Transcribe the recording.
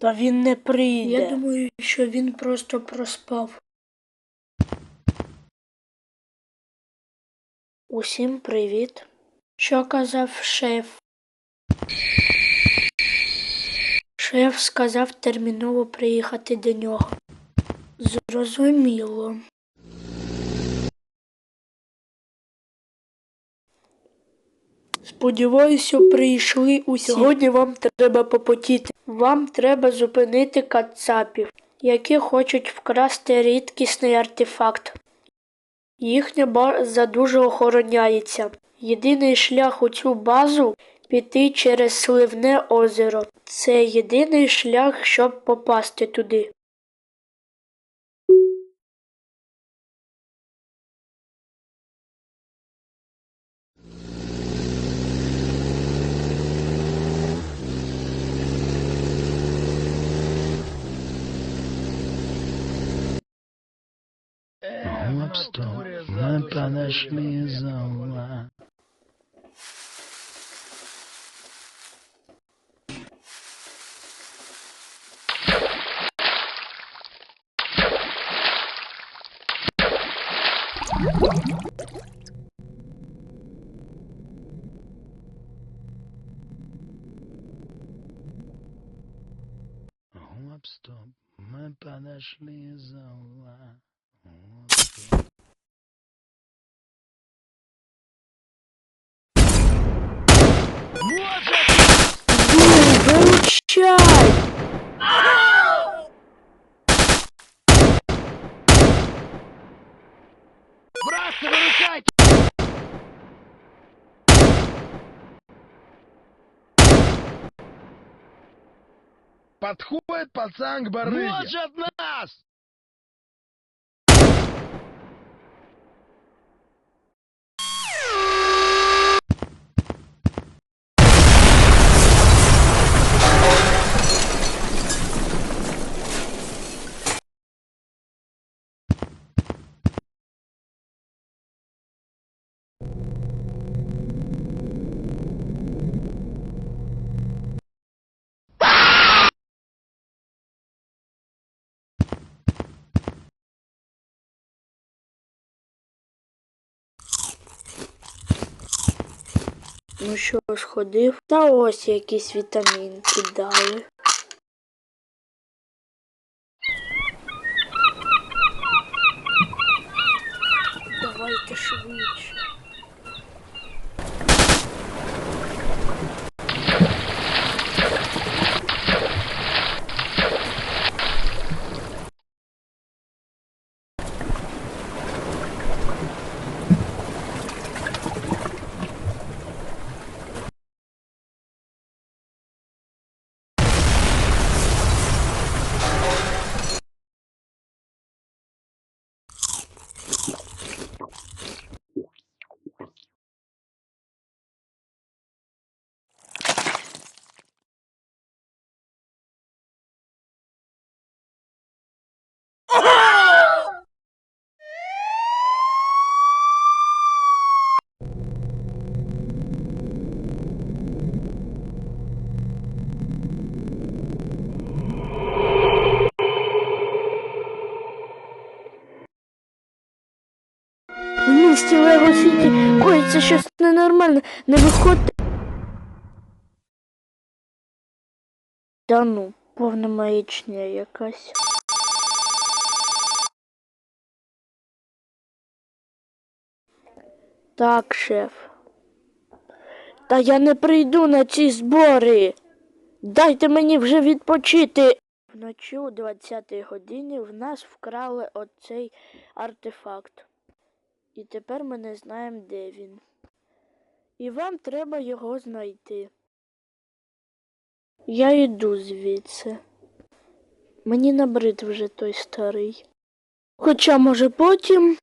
Та він не прийде. Я думаю, що він просто проспав. Усім привіт. Що казав шеф? Шеф сказав терміново приїхати до нього. Зрозуміло. Сподіваюся, прийшли усі. Сьогодні вам треба попотіти. Вам треба зупинити кацапів, які хочуть вкрасти рідкісний артефакт. Їхня база дуже охороняється. Єдиний шлях у цю базу піти через Сливне озеро. Це єдиний шлях, щоб попасти туди. Гоп, стоп, мы подошли за угла. Гоп, стоп, мы подошли за угла. Гоп, Виручай! Братцы, выручайте! Подходит пацан к барыге. Вот же от нас! Ну що ж, ходив, та ось якісь вітамінки дали. Давайте швидше. В місті Лего Сіті коїться щось ненормальне. Не виходьте. Та ну, повна маячня якась. Так, шеф. Та я не прийду на ці збори. Дайте мені вже відпочити. Вночі о 20-й годині в нас вкрали оцей артефакт. І тепер ми не знаємо, де він. І вам треба його знайти. Я йду звідси. Мені набрид вже той старий. Хоча, може, потім